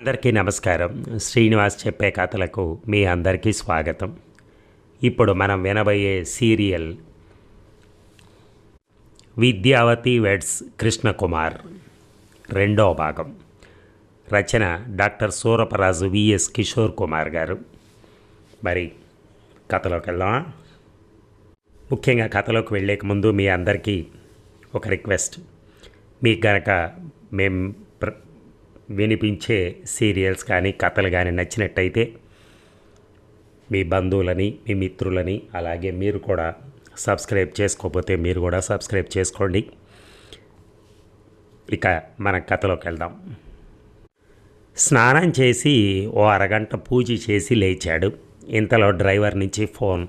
అందరికీ నమస్కారం. శ్రీనివాస్ చెప్పే కథలకు మీ అందరికీ స్వాగతం. ఇప్పుడు మనం వినబోయే సీరియల్ విద్యావతి వెడ్స్ కృష్ణకుమార్ రెండో భాగం. రచన డాక్టర్ సూరపరాజు విఎస్ కిషోర్ కుమార్ గారు. మరి కథలోకి వెళ్దామా? ముఖ్యంగా కథలోకి వెళ్ళేక ముందు మీ అందరికీ ఒక రిక్వెస్ట్. మీకు గనక మేము వినిపించే సీరియల్స్ కానీ కథలు కానీ నచ్చినట్టయితే మీ బంధువులని మీ మిత్రులని అలాగే మీరు కూడా సబ్స్క్రైబ్ చేసుకోకపోతే మీరు కూడా సబ్స్క్రైబ్ చేసుకోండి. ఇక మన కథలోకి వెళ్దాం. స్నానం చేసి ఓ అరగంట పూజ చేసి లేచాడు. ఇంతలో డ్రైవర్ నుంచి ఫోన్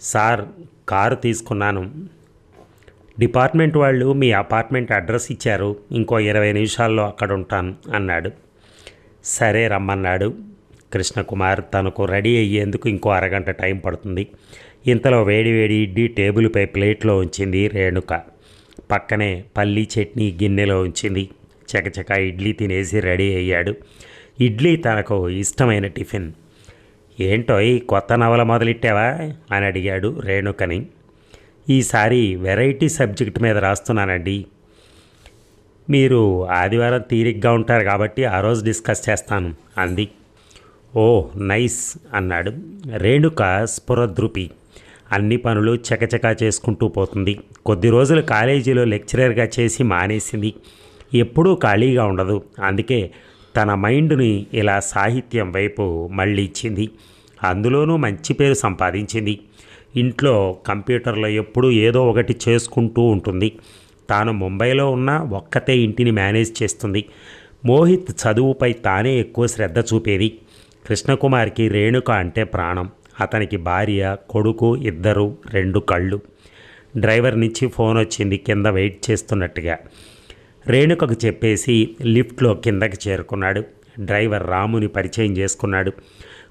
సార్ కారు తీసుకున్నాను. డిపార్ట్మెంట్ వాళ్ళు మీ అపార్ట్మెంట్ అడ్రస్ ఇచ్చారు. ఇంకో ఇరవై నిమిషాల్లో అక్కడ ఉంటాను అన్నాడు. సరే రమ్మన్నాడు. కృష్ణకుమార్ తనకు రెడీ అయ్యేందుకు ఇంకో అరగంట టైం పడుతుంది. ఇంతలో వేడి వేడి ఇడ్లీ టేబుల్పై ప్లేట్లో ఉంచింది రేణుక. పక్కనే పల్లి చట్నీ గిన్నెలో ఉంచింది. చకచక ఇడ్లీ తినేసి రెడీ అయ్యాడు. ఇడ్లీ తనకు ఇష్టమైన టిఫిన్. ఏంటో ఈ కొత్త నవల మొదలెట్టావా? అని అడిగాడు రేణుకని. ఈసారి వెరైటీ సబ్జెక్ట్ మీద రాస్తున్నానండి. మీరు ఆదివారం తీరిగ్గా ఉంటారు కాబట్టి ఆ రోజు డిస్కస్ చేస్తాను. అంది. ఓ నైస్ అన్నాడు రేణుక స్ఫురద్రుపి. అన్ని పనులు చకచకా చేసుకుంటూ పోతుంది. కొద్ది రోజులు కాలేజీలో లెక్చరర్గా చేసి మానేసింది. ఎప్పుడూ ఖాళీగా ఉండదు. అందుకే తన మైండ్ని ఇలా సాహిత్యం వైపు మళ్ళీ ఇచ్చింది అందులోనూ మంచి పేరు సంపాదించింది. ఇంట్లో కంప్యూటర్లో ఎప్పుడూ ఏదో ఒకటి చేసుకుంటూ ఉంటుంది. తాను ముంబైలో ఉన్న ఒక్కతే ఇంటిని మేనేజ్ చేస్తుంది. మోహిత్ చదువుపై తానే ఎక్కువ శ్రద్ధ చూపేది. కృష్ణకుమార్కి రేణుక అంటే ప్రాణం. అతనికి భార్య కొడుకు ఇద్దరు రెండు కళ్ళు. డ్రైవర్ నుంచి ఫోన్ వచ్చింది కింద వెయిట్ చేస్తున్నట్టుగా. రేణుకకు చెప్పేసి లిఫ్ట్లో కిందకి చేరుకున్నాడు. డ్రైవర్ రాముని పరిచయం చేసుకున్నాడు.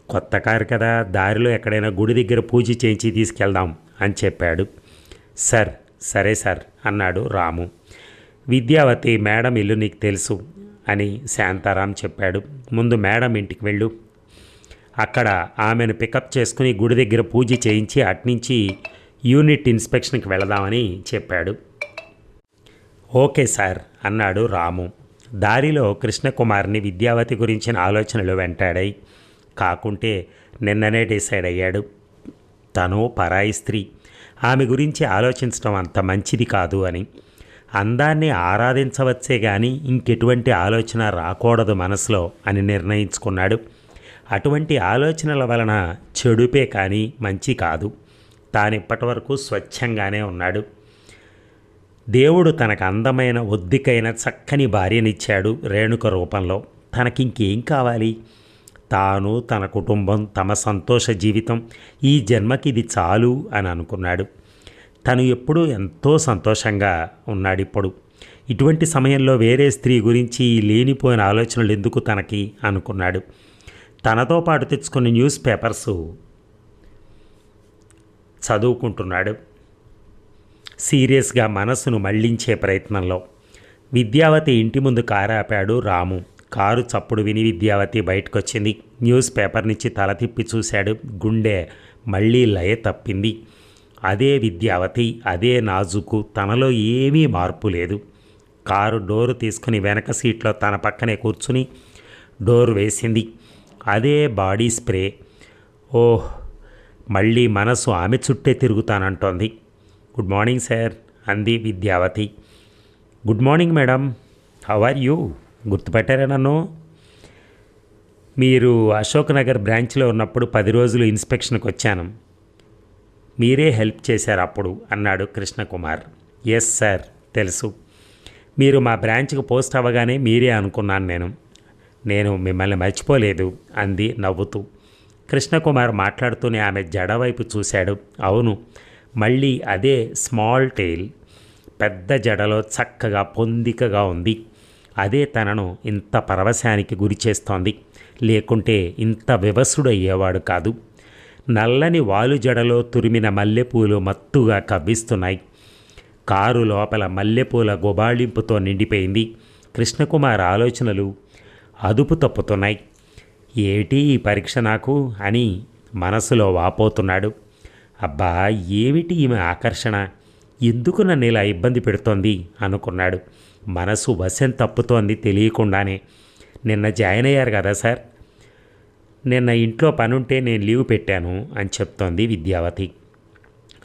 కొత్త కారు కదా దారిలో ఎక్కడైనా గుడి దగ్గర పూజ చేయించి తీసుకెళ్దాం అని చెప్పాడు. సార్ సరే సార్ అన్నాడు రాము. విద్యావతి మేడం ఇల్లు నీకు తెలుసు అని శాంతారాం చెప్పాడు. ముందు మేడం ఇంటికి వెళ్ళు. అక్కడ ఆమెను పికప్ చేసుకుని గుడి దగ్గర పూజ చేయించి అట్నుంచి యూనిట్ ఇన్స్పెక్షన్కి వెళదామని చెప్పాడు. ఓకే సార్ అన్నాడు రాము. దారిలో కృష్ణకుమార్ని విద్యావతి గురించిన ఆలోచనలు వెంటాడాయి. కాకుంటే నిన్ననే డిసైడ్ అయ్యాడు. తను పరాయి స్త్రీ. ఆమె గురించి ఆలోచించడం అంత మంచిది కాదు అని. అందాన్ని ఆరాధించవచ్చే కానీ ఇంకెటువంటి ఆలోచన రాకూడదు మనసులో అని నిర్ణయించుకున్నాడు. అటువంటి ఆలోచనల వలన చెడుపే కానీ మంచి కాదు. తాను ఇప్పటివరకు స్వచ్ఛంగానే ఉన్నాడు. దేవుడు తనకు అందమైన ఒద్దికైన చక్కని భార్యనిచ్చాడు రేణుక రూపంలో. తనకింకేం కావాలి? తాను తన కుటుంబం తమ సంతోష జీవితం ఈ జన్మకి ఇది చాలు అని అనుకున్నాడు. తను ఎప్పుడూ ఎంతో సంతోషంగా ఉన్నాడు ఇప్పుడు. ఇటువంటి సమయంలో వేరే స్త్రీ గురించి లేనిపోయిన ఆలోచనలు ఎందుకు తనకి? అనుకున్నాడు. తనతో పాటు తెచ్చుకున్న న్యూస్ పేపర్స్ చదువుకుంటున్నాడు. సీరియస్గా మనసును మళ్ళించే ప్రయత్నంలో. విద్యావతి ఇంటి ముందు కారాపాడు రాము. కారు చప్పుడు విని విద్యావతి బయటకొచ్చింది. న్యూస్ పేపర్ నుంచి తల తిప్పి చూశాడు. గుండె మళ్ళీ లయ తప్పింది. అదే విద్యావతి అదే నాజుకు తనలో ఏమీ మార్పు లేదు. కారు డోరు తీసుకుని వెనక సీట్లో తన పక్కనే కూర్చుని డోర్ వేసింది. అదే బాడీ స్ప్రే. ఓహ్ మళ్ళీ మనసు ఆమె చుట్టే తిరుగుతానంటోంది. గుడ్ మార్నింగ్ సార్ అంది Vidyavathi. Good morning madam how are you? గుర్తుపెట్టారా నన్ను? మీరు అశోక్ నగర్ బ్రాంచ్లో ఉన్నప్పుడు పది రోజులు ఇన్స్పెక్షన్కి వచ్చాను. మీరే హెల్ప్ చేశారు అప్పుడు అన్నాడు కృష్ణకుమార్. ఎస్ సార్ తెలుసు. మీరు మా బ్రాంచ్కి పోస్ట్ అవ్వగానే మీరే అనుకున్నాను నేను. నేను మిమ్మల్ని మర్చిపోలేదు అంది నవ్వుతూ. కృష్ణకుమార్ మాట్లాడుతూనే ఆమె జడ వైపు చూశాడు. అవును మళ్ళీ అదే స్మాల్ టెయిల్ పెద్ద జడలో చక్కగా పొందికగా ఉంది. అదే తనను ఇంత పరవశానికి గురి చేస్తోంది. లేకుంటే ఇంత వివసుడు అయ్యేవాడు కాదు. నల్లని వాలు జడలో తురిమిన మల్లెపూలు మత్తుగా కవ్విస్తున్నాయి. కారు లోపల మల్లెపూల గుబాళింపుతో నిండిపోయింది. కృష్ణకుమార్ ఆలోచనలు అదుపు తప్పుతున్నాయి. ఏటి ఈ పరీక్ష నాకు? అని మనసులో వాపోతున్నాడు. అబ్బా ఏమిటి ఈమె ఆకర్షణ? ఎందుకు నన్ను ఇలా ఇబ్బంది పెడుతోంది? అనుకున్నాడు. మనసు వశం తప్పుతోంది తెలియకుండానే. నిన్న జాయిన్ అయ్యారు కదా సార్? నిన్న ఇంట్లో పనుంటే నేను లీవ్ పెట్టాను అని చెప్తోంది విద్యావతి.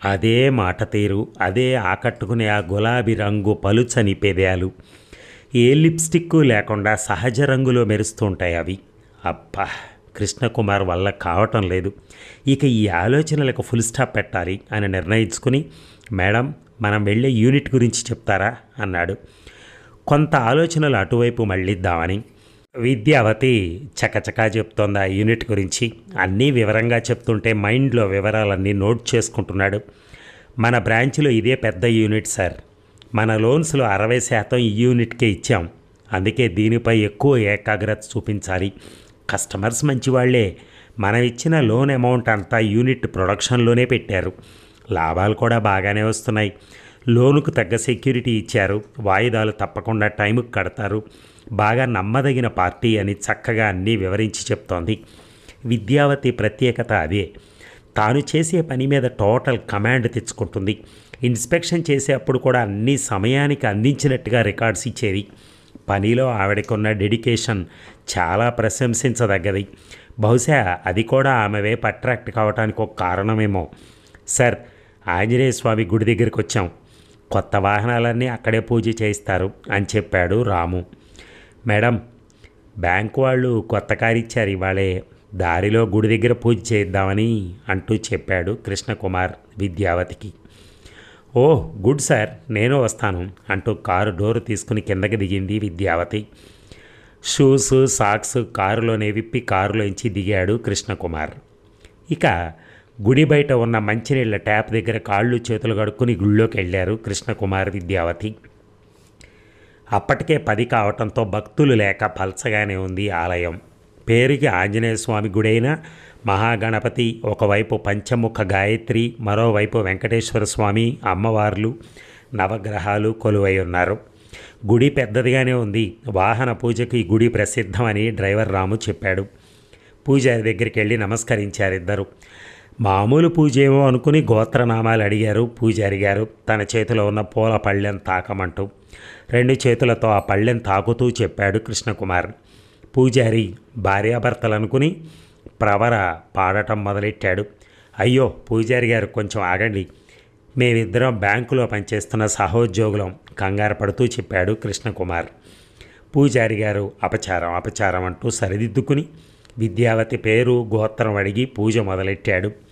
అదే మాట తీరు అదే ఆకట్టుకునే ఆ గులాబీ రంగు పలుచని పెదయాలు ఏ లిప్స్టిక్ లేకుండా సహజ రంగులో మెరుస్తూ ఉంటాయి అవి. అబ్బా! కృష్ణకుమార్ వల్ల కావటం లేదు. ఇక ఈ ఆలోచనలకు ఫుల్ స్టాప్ పెట్టాలి అని నిర్ణయించుకుని మేడం మనం వెళ్ళే యూనిట్ గురించి చెప్తారా? అన్నాడు. కొంత ఆలోచనలు అటువైపు మళ్ళిద్దామని. విద్యావతి చకచకా చెప్తోంది ఆ యూనిట్ గురించి. అన్నీ వివరంగా చెప్తుంటే మైండ్లో వివరాలన్నీ నోట్ చేసుకుంటున్నాడు. మన బ్రాంచ్లో ఇదే పెద్ద యూనిట్ సార్. మన లోన్స్లో అరవై శాతం ఈ యూనిట్కే ఇచ్చాం. అందుకే దీనిపై ఎక్కువ ఏకాగ్రత చూపించాలి. కస్టమర్స్ మంచివాళ్ళే. మనం ఇచ్చిన లోన్ అమౌంట్ అంతా యూనిట్ ప్రొడక్షన్లోనే పెట్టారు. లాభాలు కూడా బాగానే వస్తున్నాయి. లోనుకు తగ్గ సెక్యూరిటీ ఇచ్చారు. వాయిదాలు తప్పకుండా టైంకు కడతారు. బాగా నమ్మదగిన పార్టీ అని చక్కగా అన్నీ వివరించి చెప్తోంది. విద్యావతి ప్రత్యేకత అదే. తాను చేసే పని మీద టోటల్ కమాండ్ తెచ్చుకుంటుంది. ఇన్స్పెక్షన్ చేసేటప్పుడు కూడా అన్ని సమయానికి అందించినట్టుగా రికార్డ్స్ ఇచ్చేది. పనిలో ఆవిడకున్న డెడికేషన్ చాలా ప్రశంసించదగ్గది. బహుశా అది కూడా ఆమె వైపు అట్రాక్ట్ కావడానికి ఒక కారణమేమో. సార్ ఆంజనేయ స్వామి గుడి దగ్గరికి వచ్చాం కొత్త వాహనాలన్నీ అక్కడే పూజ చేయిస్తారు అని చెప్పాడు రాము. మేడం బ్యాంకు వాళ్ళు కొత్త కారు ఇచ్చారు ఇవాళే దారిలో గుడి దగ్గర పూజ చేద్దామని అంటూ చెప్పాడు కృష్ణకుమార్ విద్యావతికి. ఓ గుడ్ సార్ నేను వస్తాను అంటూ కారు డోరు తీసుకుని కిందకి దిగింది విద్యావతి. షూస్ సాక్స్ కారులోనే విప్పి కారులోంచి దిగాడు కృష్ణకుమార్. ఇక గుడి బయట ఉన్న మంచినీళ్ళ ట్యాప్ దగ్గర కాళ్ళు చేతులు కడుక్కుని గుళ్ళోకి వెళ్ళారు కృష్ణకుమార్ విద్యావతి. అప్పటికే పది కావటంతో భక్తులు లేక పల్చగానే ఉంది ఆలయం. పేరుకి ఆంజనేయ స్వామి గుడైన మహాగణపతి ఒకవైపు పంచముఖ గాయత్రి మరోవైపు వెంకటేశ్వర స్వామి అమ్మవార్లు నవగ్రహాలు కొలువై ఉన్నారు. గుడి పెద్దదిగానే ఉంది. వాహన పూజకు ఈ గుడి ప్రసిద్ధమని డ్రైవర్ రాము చెప్పాడు. పూజారి దగ్గరికి వెళ్ళి నమస్కరించారు ఇద్దరు. మామూలు పూజ ఏమో అనుకుని గోత్రనామాలు అడిగారు పూజారి గారు తన చేతిలో ఉన్న పూల పళ్ళెం తాకమంటూ రెండు చేతులతో ఆ పళ్ళెం తాకుతూ చెప్పాడు కృష్ణకుమార్. పూజారి భార్యాభర్తలు అనుకుని ప్రవర పాడటం మొదలెట్టాడు. అయ్యో పూజారి గారు కొంచెం ఆగండి. మేమిద్దరం బ్యాంకులో పనిచేస్తున్న సహోద్యోగులం కంగారు పడుతూ చెప్పాడు కృష్ణకుమార్. పూజారి గారు అపచారం అపచారం అంటూ సరిదిద్దుకుని విద్యావతి పేరు గోత్రం అడిగి పూజ మొదలెట్టాడు.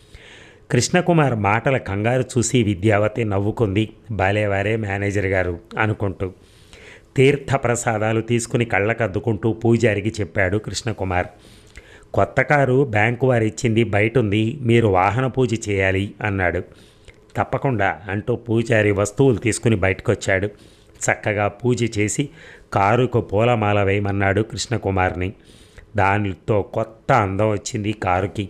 కృష్ణకుమార్ మాటల కంగారు చూసి విద్యావతి నవ్వుకుంది. బాలేవారే మేనేజర్ గారు అనుకుంటూ. తీర్థ ప్రసాదాలు తీసుకుని కళ్ళకద్దుకుంటూ పూజారికి చెప్పాడు కృష్ణకుమార్. కొత్త కారు బ్యాంకు వారు ఇచ్చింది బయట ఉంది మీరు వాహన పూజ చేయాలి అన్నాడు. తప్పకుండా అంటూ పూజారి వస్తువులు తీసుకుని బయటకొచ్చాడు. చక్కగా పూజ చేసి కారుకు పూలమాల వేయమన్నాడు కృష్ణకుమార్ని. దానితో కొత్త అందం వచ్చింది కారుకి.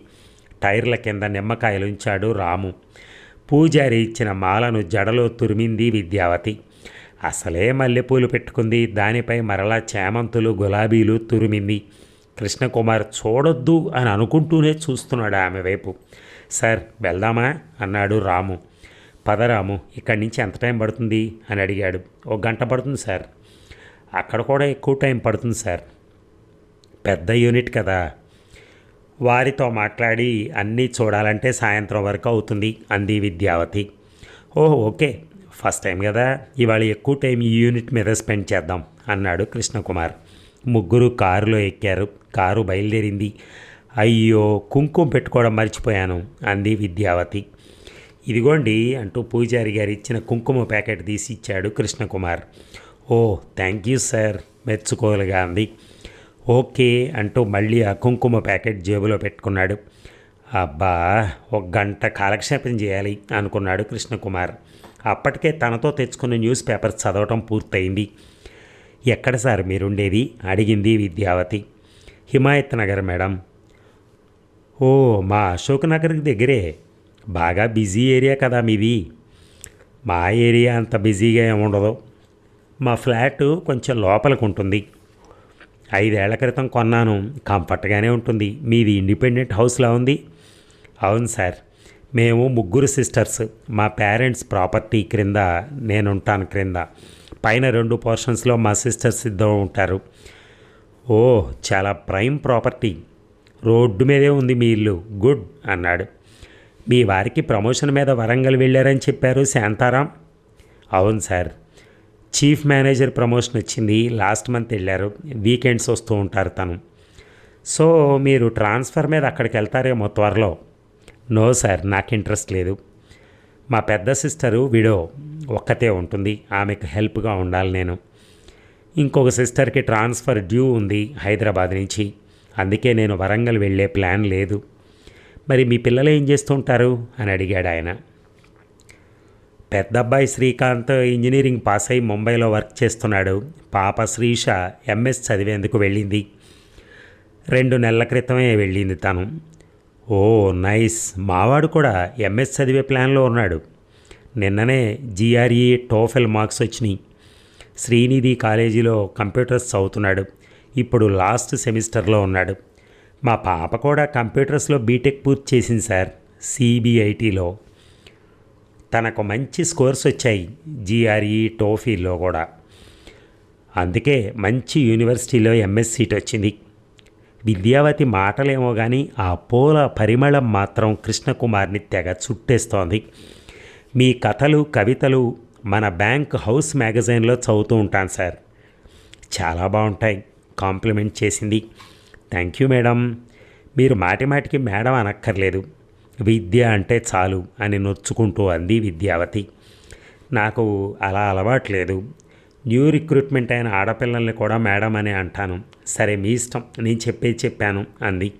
టైర్ల కింద నిమ్మకాయలు ఉంచాడు రాము. పూజారి ఇచ్చిన మాలను జడలో తురిమింది విద్యావతి. అసలే మల్లెపూలు పెట్టుకుంది. దానిపై మరలా చేమంతులు గులాబీలు తురిమింది. కృష్ణకుమార్ చూడొద్దు అని అనుకుంటూనే చూస్తున్నాడు ఆమె వైపు. సార్ వెళ్దామా? అన్నాడు రాము. పదరాము ఇక్కడి నుంచి ఎంత టైం పడుతుంది? అని అడిగాడు. ఒక గంట పడుతుంది సార్. అక్కడ కూడా ఎక్కువ టైం పడుతుంది సార్. పెద్ద యూనిట్ కదా. వారితో మాట్లాడి అన్నీ చూడాలంటే సాయంత్రం వరకు అవుతుంది అంది విద్యావతి. ఓహో ఓకే ఫస్ట్ టైం కదా ఇవాళ ఎక్కువ టైం ఈ యూనిట్ మీద స్పెండ్ చేద్దాం అన్నాడు కృష్ణకుమార్. ముగ్గురు కారులో ఎక్కారు కారు బయలుదేరింది. అయ్యో కుంకుమ పెట్టుకోవడం మర్చిపోయాను అంది విద్యావతి. ఇదిగోండి అంటూ పూజారి గారు ఇచ్చిన కుంకుమ ప్యాకెట్ తీసి ఇచ్చాడు కృష్ణకుమార్. ఓ థ్యాంక్ యూ సార్ మెచ్చుకోలుగా అంది. ఓకే అంటూ మళ్ళీ ఆ కుంకుమ ప్యాకెట్ జేబులో పెట్టుకున్నాడు. అబ్బా ఒక గంట కాలక్షేపం చేయాలి అనుకున్నాడు కృష్ణకుమార్. అప్పటికే తనతో తెచ్చుకున్న న్యూస్ పేపర్స్ చదవటం పూర్తయింది. ఎక్కడ సార్ మీరుండేది? అడిగింది విద్యావతి. హిమాయత్ నగర్ మేడం. ఓ మా అశోక్ నగర్కి దగ్గరే. బాగా బిజీ ఏరియా కదా మీది. మా ఏరియా అంత బిజీగా ఏముండదు. మా ఫ్లాట్ కొంచెం లోపలికి ఉంటుంది. ఐదేళ్ళ క్రితం కొన్నాను. కంఫర్ట్గానే ఉంటుంది. మీది ఇండిపెండెంట్ హౌస్లా ఉంది? అవును సార్. మేము ముగ్గురు సిస్టర్స్. మా పేరెంట్స్ ప్రాపర్టీ క్రింద నేను ఉంటాను క్రింద. పైన రెండు పోర్షన్స్లో మా సిస్టర్స్ ఇద్దరు ఉంటారు. ఓ చాలా ప్రైమ్ ప్రాపర్టీ. రోడ్డు మీదే ఉంది మీ ఇల్లు. గుడ్ అన్నాడు. మీ వారికి ప్రమోషన్ మీద వరంగల్ వెళ్ళారని చెప్పారు శాంతారాం. అవును సార్. చీఫ్ మేనేజర్ ప్రమోషన్ వచ్చింది. లాస్ట్ మంత్ వెళ్ళారు. వీకెండ్స్ వస్తూ ఉంటారు తను. సో మీరు ట్రాన్స్ఫర్ మీద అక్కడికి వెళ్తారేమో త్వరలో. నో సార్ నాకు ఇంట్రెస్ట్ లేదు. మా పెద్ద సిస్టరు విడో ఒక్కతే ఉంటుంది. ఆమెకు హెల్ప్గా ఉండాలి నేను. ఇంకొక సిస్టర్కి ట్రాన్స్ఫర్ డ్యూ ఉంది హైదరాబాద్ నుంచి. అందుకే నేను వరంగల్ వెళ్ళే ప్లాన్ లేదు. మరి మీ పిల్లలు ఏం చేస్తుంటారు అని అడిగాడు ఆయన. పెద్ద అబ్బాయి శ్రీకాంత్ ఇంజనీరింగ్ పాస్ అయి ముంబైలో వర్క్ చేస్తున్నాడు. పాప శ్రీష ఎంఎస్ చదివేందుకు వెళ్ళింది. రెండు నెలల క్రితమే వెళ్ళింది తను. Oh nice. మావాడు కూడా ఎంఎస్ చదివే ప్లాన్లో ఉన్నాడు. నిన్ననే జీఆర్ఈ టోఫెల్ మార్క్స్ వచ్చినాయి. శ్రీనిధి కాలేజీలో కంప్యూటర్స్ చదువుతున్నాడు. ఇప్పుడు లాస్ట్ సెమిస్టర్లో ఉన్నాడు. మా పాప కూడా కంప్యూటర్స్లో బీటెక్ పూర్తి చేసింది సార్ సిబిఐటిలో. తనకు మంచి స్కోర్స్ వచ్చాయి జిఆర్ఈ టోఫీలో కూడా. అందుకే మంచి యూనివర్సిటీలో ఎంఎస్ సీట్ వచ్చింది. విద్యావతి మాటలేమో కానీ ఆ పూల పరిమళం మాత్రం కృష్ణకుమార్ని తెగ చుట్టేస్తోంది. మీ కథలు కవితలు మన బ్యాంక్ హౌస్ మ్యాగజైన్లో చదువుతూ ఉంటాను సార్. చాలా బాగుంటాయి. కాంప్లిమెంట్ చేసింది. Thank you madam. మీరు మాటి మాటికి మేడం అనక్కర్లేదు. విద్య అంటే చాలు అని నొచ్చుకుంటూ అంది విద్యావతి. నాకు అలా అలవాట్లేదు. న్యూ రిక్రూట్మెంట్ అయిన ఆడపిల్లల్ని కూడా మేడం అని అంటాను. సరే మీ ఇష్టం. నేను చెప్పేది చెప్పాను అంది.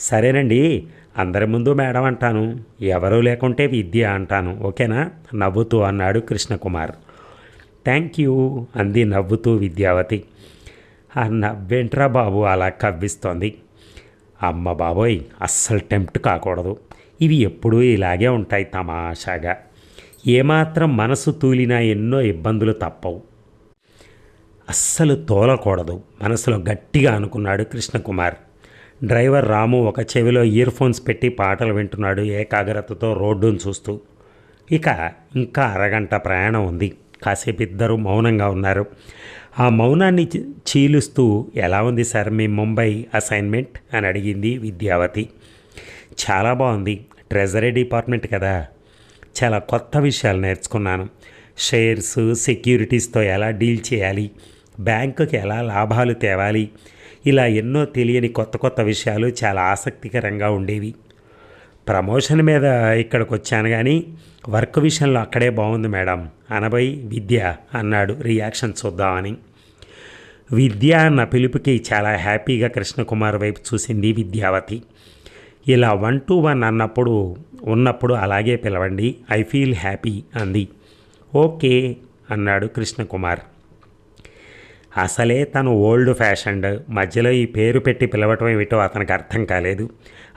సరేనండి అందరి ముందు మేడం అంటాను. ఎవరూ లేకుంటే విద్య అంటాను ఓకేనా? నవ్వుతూ అన్నాడు కృష్ణకుమార్. థ్యాంక్ యూ అంది నవ్వుతూ విద్యావతి. ఆ నవ్వేంట్రా బాబు? అలా కవ్విస్తోంది. అమ్మ బాబోయ్ అస్సలు టెంప్ట్ కాకూడదు. ఇవి ఎప్పుడూ ఇలాగే ఉంటాయి తమాషాగా. ఏమాత్రం మనసు తూలినా ఎన్నో ఇబ్బందులు తప్పవు. అస్సలు తోలకూడదు. మనసులో గట్టిగా అనుకున్నాడు కృష్ణకుమార్. డ్రైవర్ రాము ఒక చెవిలో ఇయర్ ఫోన్స్ పెట్టి పాటలు వింటున్నాడు ఏకాగ్రతతో రోడ్డును చూస్తూ. ఇక ఇంకా అరగంట ప్రయాణం ఉంది. కాసేపు ఇద్దరు మౌనంగా ఉన్నారు. ఆ మౌనాన్ని చీలుస్తూ ఎలా ఉంది సార్ మీ ముంబై అసైన్మెంట్? అని అడిగింది విద్యావతి. చాలా బాగుంది. ట్రెజరీ డిపార్ట్మెంట్ కదా. చాలా కొత్త విషయాలు నేర్చుకున్నాను. షేర్స్ సెక్యూరిటీస్తో ఎలా డీల్ చేయాలి? బ్యాంకుకి ఎలా లాభాలు తేవాలి? ఇలా ఎన్నో తెలియని కొత్త కొత్త విషయాలు చాలా ఆసక్తికరంగా ఉండేవి. ప్రమోషన్ మీద ఇక్కడికి వచ్చాను కానీ వర్క్ విషయంలో అక్కడే బాగుంది మేడం. అనబై విద్య అన్నాడు రియాక్షన్ చూద్దామని. విద్య అన్న పిలుపుకి చాలా హ్యాపీగా కృష్ణకుమార్ వైపు చూసింది విద్యావతి. ఇలా వన్ టు వన్ అన్నప్పుడు ఉన్నప్పుడు అలాగే పిలవండి. ఐ ఫీల్ హ్యాపీ అంది. ఓకే అన్నాడు కృష్ణకుమార్. అసలే తను ఓల్డ్ ఫ్యాషన్డ్. మధ్యలో ఈ పేరు పెట్టి పిలవటం ఏమిటో అతనికి అర్థం కాలేదు.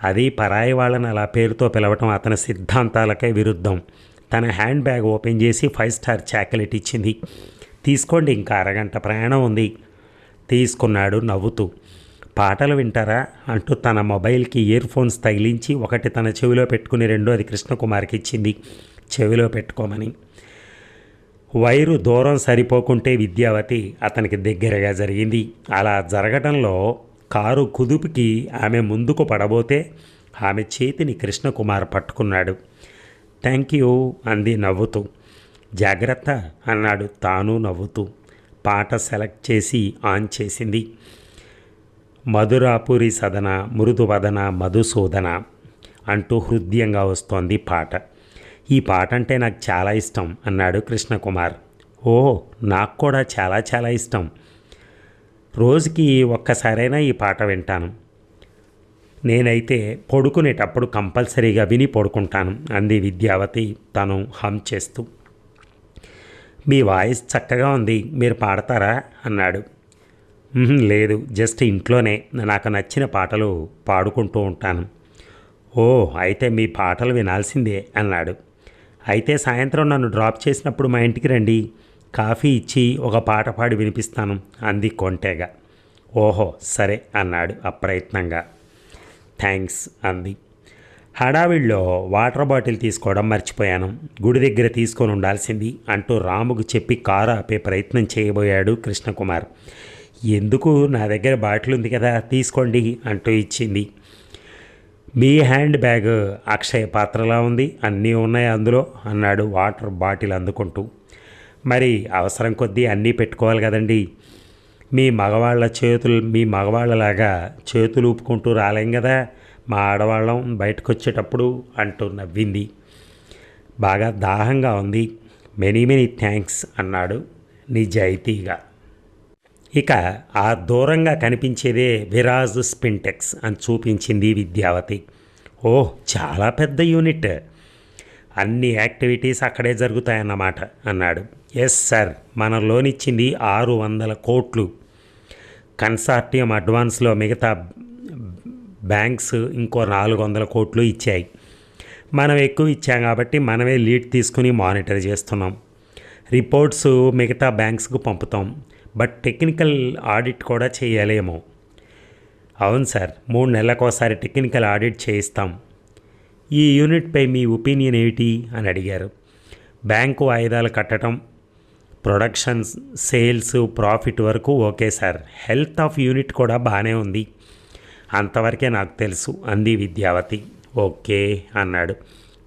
అది పరాయి వాళ్ళని అలా పేరుతో పిలవటం అతని సిద్ధాంతాలకే విరుద్ధం. తన హ్యాండ్ బ్యాగ్ ఓపెన్ చేసి ఫైవ్ స్టార్ చాక్లెట్ ఇచ్చింది. తీసుకోండి ఇంకా అరగంట ప్రయాణం ఉంది. తీసుకున్నాడు నవ్వుతూ. పాటలు వింటారా? అంటూ తన మొబైల్కి ఇయర్ ఫోన్స్ తగిలించి ఒకటి తన చెవిలో పెట్టుకుని రెండోది కృష్ణకుమార్కి ఇచ్చింది. చెవిలో పెట్టుకోమని. వైరు దూరం సరిపోకుంటే విద్యావతి అతనికి దగ్గరగా జరిగింది. అలా జరగడంలో కారు కుదుపుకి ఆమె ముందుకు పడబోతే ఆమె చేతిని కృష్ణకుమార్ పట్టుకున్నాడు. థ్యాంక్ యూ అంది నవ్వుతూ. జాగ్రత్త అన్నాడు తాను నవ్వుతూ. పాట సెలెక్ట్ చేసి ఆన్ చేసింది. మధురాపురి సదన మృదువదన మధుసూదన అంటూ హృదయంగా వస్తోంది పాట. ఈ పాట అంటే నాకు చాలా ఇష్టం అన్నాడు కృష్ణకుమార్. ఓ నాకు కూడా చాలా చాలా ఇష్టం. రోజుకి ఒక్కసారైనా ఈ పాట వింటాను. నేనైతే పడుకునేటప్పుడు కంపల్సరీగా విని పడుకుంటాను అంది విద్యావతి తను హమ్ చేస్తూ. మీ వాయిస్ చక్కగా ఉంది మీరు పాడతారా? అన్నాడు. లేదు. జస్ట్ ఇంట్లోనే నాకు నచ్చిన పాటలు పాడుకుంటూ ఉంటాను. ఓ అయితే మీ పాటలు వినాల్సిందే అన్నాడు. అయితే సాయంత్రం నన్ను డ్రాప్ చేసినప్పుడు మా ఇంటికి రండి. కాఫీ ఇచ్చి ఒక పాట పాడి వినిపిస్తాను. అంది కొంటేగా. ఓహో సరే అన్నాడు అప్రయత్నంగా. థ్యాంక్స్ అంది. హడావిడిలో వాటర్ బాటిల్ తీసుకోవడం మర్చిపోయాను. గుడి దగ్గర తీసుకొని ఉండాల్సింది అంటూ రాముకు చెప్పి కారు ఆపే ప్రయత్నం చేయబోయాడు కృష్ణకుమార్. ఎందుకు నా దగ్గర బాటిల్ ఉంది కదా తీసుకోండి అంటూ ఇచ్చింది. మీ హ్యాండ్ బ్యాగ్ అక్షయ పాత్రలా ఉంది అన్నీ ఉన్నాయి అందులో అన్నాడు వాటర్ బాటిల్ అందుకుంటూ. మరి అవసరం కొద్దీ అన్నీ పెట్టుకోవాలి కదండి. మీ మగవాళ్ళ చేతులు మీ మగవాళ్ళలాగా చేతులు ఊపుకుంటూ రాలేం కదా మా ఆడవాళ్ళం బయటకు వచ్చేటప్పుడు అంటూ నవ్వింది. బాగా దాహంగా ఉంది. మెనీ మెనీ థ్యాంక్స్ అన్నాడు నిజాయితీగా. ఇక ఆ దూరంగా కనిపించేదే విరాజ్ స్పింటెక్స్ అని చూపించింది విద్యావతి. ఓహ్ చాలా పెద్ద యూనిట్. అన్ని యాక్టివిటీస్ అక్కడే జరుగుతాయన్నమాట అన్నాడు. ఎస్ సార్ మన లోన్ ఇచ్చింది ఆరు వందల కోట్లు. కన్సార్టియం అడ్వాన్స్లో మిగతా బ్యాంక్స్ ఇంకో నాలుగు వందల కోట్లు ఇచ్చాయి. మనం ఎక్కువ ఇచ్చాం కాబట్టి మనమే లీడ్ తీసుకుని మానిటర్ చేస్తున్నాం. రిపోర్ట్స్ మిగతా బ్యాంక్స్కు పంపుతాం. బట్ టెక్నికల్ ఆడిట్ కూడా చేయాలేమో. అవును సార్ మూడు నెలలకోసారి టెక్నికల్ ఆడిట్ చేయిస్తాం. ఈ యూనిట్పై మీ ఒపీనియన్ ఏమిటి? అని అడిగారు. బ్యాంకు వాయిదాలు కట్టడం ప్రొడక్షన్ సేల్స్ ప్రాఫిట్ వరకు okay sir. Health of unit కూడా బాగానే ఉంది. అంతవరకే నాకు తెలుసు. అంది విద్యావతి. ఓకే అన్నాడు.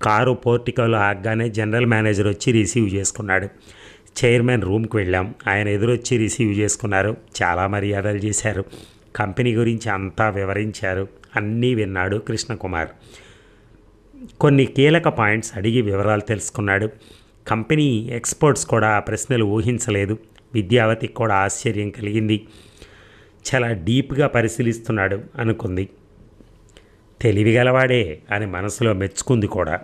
కారు పోర్టికోలో ఆగ్గానే జనరల్ మేనేజర్ వచ్చి రిసీవ్ చేసుకున్నాడు. చైర్మన్ రూమ్కి వెళ్ళాం. ఆయన ఎదురొచ్చి రిసీవ్ చేసుకున్నారు. చాలా మర్యాదలు చేశారు. కంపెనీ గురించి అంతా వివరించారు. అన్నీ విన్నాడు కృష్ణకుమార్. కొన్ని కీలక పాయింట్స్ అడిగి వివరాలు తెలుసుకున్నాడు. కంపెనీ ఎక్స్పర్ట్స్ కూడా ఆ ప్రశ్నలు ఊహించలేదు. విద్యావతికి కూడా ఆశ్చర్యం కలిగింది. చాలా డీప్గా పరిశీలిస్తున్నాడు అనుకుంది. తెలివిగలవాడే అని మనసులో మెచ్చుకుంది కూడా.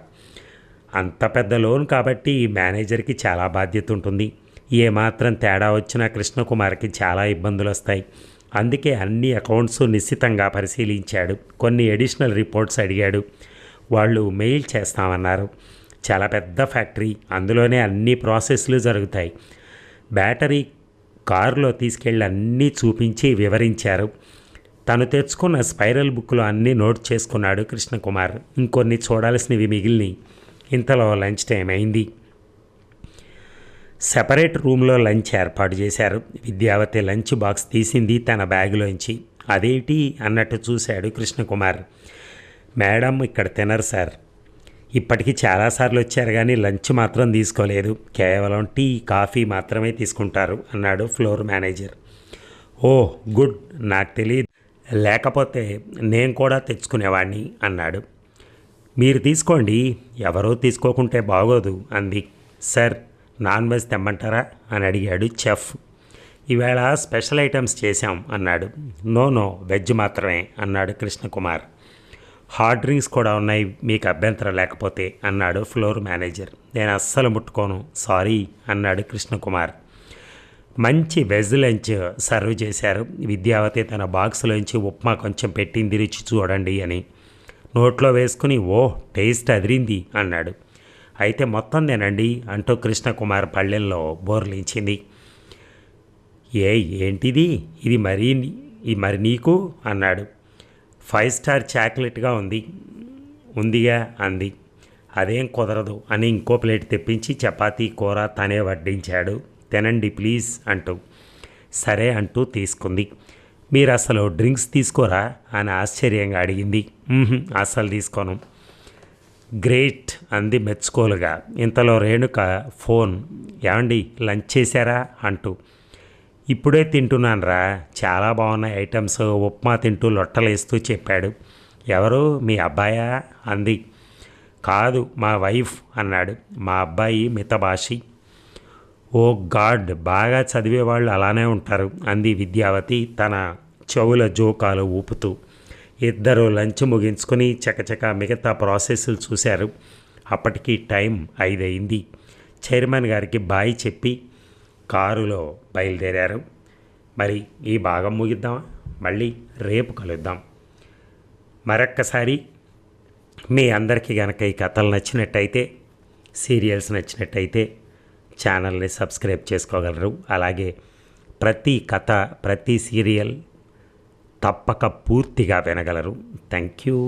అంత పెద్ద లోన్ కాబట్టి మేనేజర్కి చాలా బాధ్యత ఉంటుంది. ఏమాత్రం తేడా వచ్చినా కృష్ణకుమార్కి చాలా ఇబ్బందులు వస్తాయి. అందుకే అన్ని అకౌంట్స్ నిశ్చితంగా పరిశీలించాడు. కొన్ని అడిషనల్ రిపోర్ట్స్ అడిగాడు. వాళ్ళు మెయిల్ చేస్తామన్నారు. చాలా పెద్ద ఫ్యాక్టరీ. అందులోనే అన్ని ప్రాసెస్లు జరుగుతాయి. బ్యాటరీ కారులో తీసుకెళ్ళి అన్నీ చూపించి వివరించారు. తను తెచ్చుకున్న స్పైరల్ బుక్లో అన్నీ నోట్ చేసుకున్నాడు కృష్ణకుమార్. ఇంకొన్ని చూడాల్సినవి మిగిలినవి ఇంతలో లంచ్ టైం అయింది. సెపరేట్ రూమ్లో లంచ్ ఏర్పాటు చేశారు. విద్యావతి లంచ్ బాక్స్ తీసింది తన బ్యాగులోంచి. అదేంటి? అన్నట్టు చూశాడు కృష్ణకుమార్. మేడం ఇక్కడ తినరు సార్. ఇప్పటికీ చాలాసార్లు వచ్చారు కానీ లంచ్ మాత్రం తీసుకోలేదు. కేవలం టీ కాఫీ మాత్రమే తీసుకుంటారు అన్నాడు ఫ్లోర్ మేనేజర్. ఓ గుడ్. నాకు తెలియదు లేకపోతే నేను కూడా తెచ్చుకునేవాడిని అన్నాడు. మీరు తీసుకోండి. ఎవరో తీసుకోకుంటే బాగోదు అంది. సార్ నాన్ వెజ్ తెమ్మంటారా? అని అడిగాడు చెఫ్. ఈవేళ స్పెషల్ ఐటమ్స్ చేశాం అన్నాడు. నో నో వెజ్ మాత్రమే అన్నాడు కృష్ణకుమార్. హాట్ డ్రింక్స్ కూడా ఉన్నాయి మీకు అభ్యంతరం లేకపోతే అన్నాడు ఫ్లోర్ మేనేజర్. నేను అస్సలు ముట్టుకోను సారీ అన్నాడు కృష్ణకుమార్. మంచి వెజ్ లంచ్ సర్వ్ చేశారు. విద్యావతి తన బాక్స్లోంచి ఉప్మా కొంచెం పెట్టింది రుచి చూడండి అని. నోట్లో వేసుకుని ఓ టేస్ట్ అదిరింది అన్నాడు. అయితే మొత్తం తినండి అంటూ కృష్ణకుమార్ పళ్ళెల్లో బోర్లించింది. ఏ ఏంటిది? ఇది మరీ ఇది మరి నీకు? అన్నాడు. ఫైవ్ స్టార్ చాక్లెట్గా ఉంది ఉందిగా అంది. అదేం కుదరదు అని ఇంకో ప్లేట్ తెప్పించి చపాతీ కూర తనే వడ్డించాడు. తినండి ప్లీజ్ అంటూ. సరే అంటూ తీసుకుంది. మీరు అసలు డ్రింక్స్ తీసుకోరా? అని ఆశ్చర్యంగా అడిగింది. అస్సలు తీసుకోను. గ్రేట్ అంది మెచ్చుకోలుగా. ఇంతలో రేణుక ఫోన్ ఏమండి లంచ్ చేశారా? అంటూ ఇప్పుడే తింటున్నానురా చాలా బాగున్నాయి ఐటమ్స్ ఉప్మా తింటూ లొట్టలేస్తూ చెప్పాడు. ఎవరు? మీ అబ్బాయా? అంది. కాదు మా వైఫ్ అన్నాడు. మా అబ్బాయి మితభాషి. ఓ గాడ్ బాగా చదివేవాళ్ళు అలానే ఉంటారు అంది విద్యావతి తన చెవుల జోకాలు ఊపుతూ. ఇద్దరు లంచ్ ముగించుకొని చకచక మిగతా ప్రాసెస్లు చూశారు. అప్పటికి టైం ఐదయింది. చైర్మన్ గారికి బాయ్ చెప్పి కారులో బయలుదేరారు. మరి ఈ భాగం ముగిద్దామా? మళ్ళీ రేపు కలుద్దాం. మరొక్కసారి మీ అందరికీ గనక ఈ కథలు నచ్చినట్టయితే సీరియల్స్ నచ్చినట్టయితే ఛానల్ని సబ్స్క్రైబ్ చేసుకోగలరు. అలాగే ప్రతి కథ ప్రతి సీరియల్ తప్పక పూర్తిగా వినగలరు. Thank you